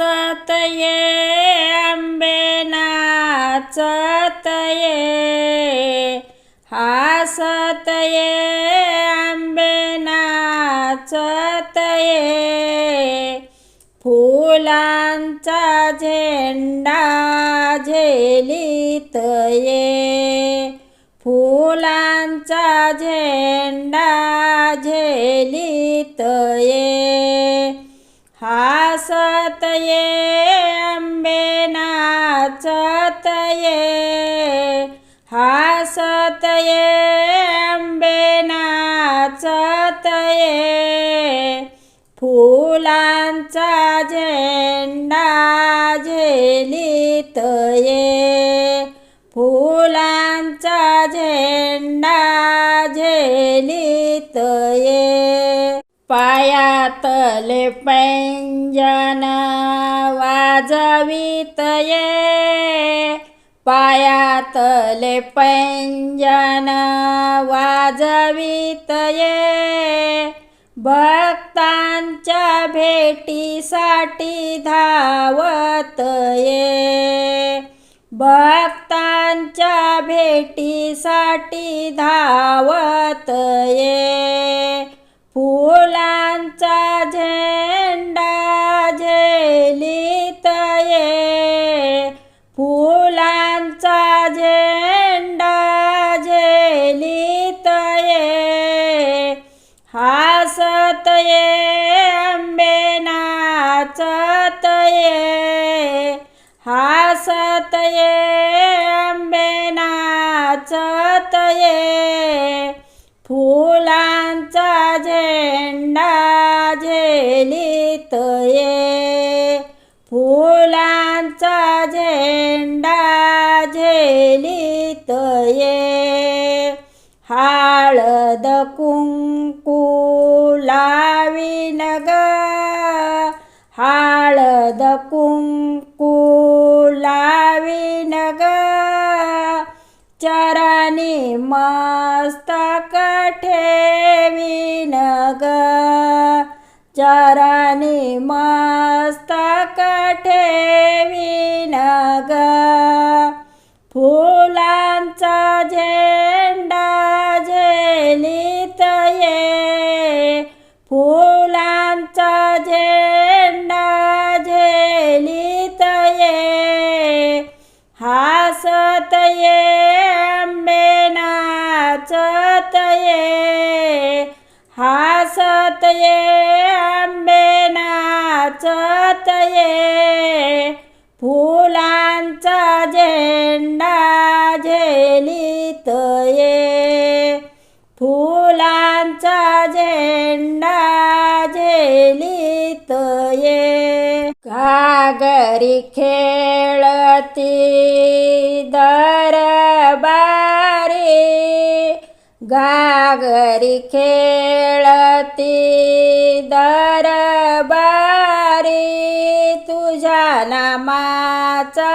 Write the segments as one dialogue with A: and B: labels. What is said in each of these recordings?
A: नाचत ये आंबे नाचत ये हासत ये आंबे नाचत ये फुलांचा झेंडा झेलित ये फुलांचा झेंडा झेलित ये ये आंबे नाचत ये हासत ये नाचत ये फुलांचा झेंडा झेलीत ये फुलांचा झेंडा झेलीत ये पायातले पैंजन वाजवित ये पायातले पैंजन वाजवित ये भक्तांच्या भेटीसाठी धावत ये भक्तांच्या भेटीसाठी धावत ये हासत ये आंबे नाचत ये फुलांचा झेंडा झेलित ये फुलांचा झेंडा झेलित ये हळद कुंकू लावीन ग. हळद कुंकू चरणी मस्तक ठेवीन ग. चरणी मस्तक ठेवीन ग. फुला नाचत ये हासत ये आंबे नाचत ये फुलांचा झेंडा झेलित ये फुलांचा झेंडा झेलित ये घागरी खेळती दरबा घागरी खेळती दरबारी तुझ्या नामाचा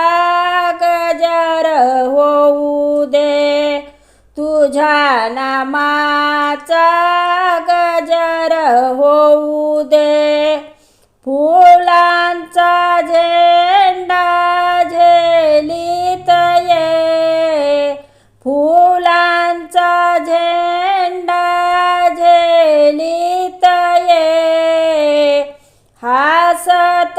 A: गजर होऊ दे. तुझ्या नामाचा गजर होऊ दे. फुलांचा जे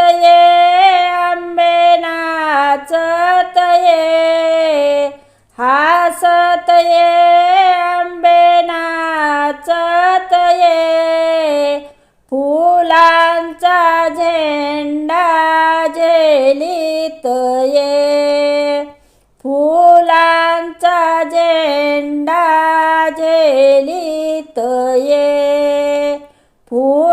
A: ये आंबे नाचत ये हासत ये आंबे नाचत ये फुलांचा झेंडा झेलित ये फुलांचा झेंडा झेलित ये फुलांचा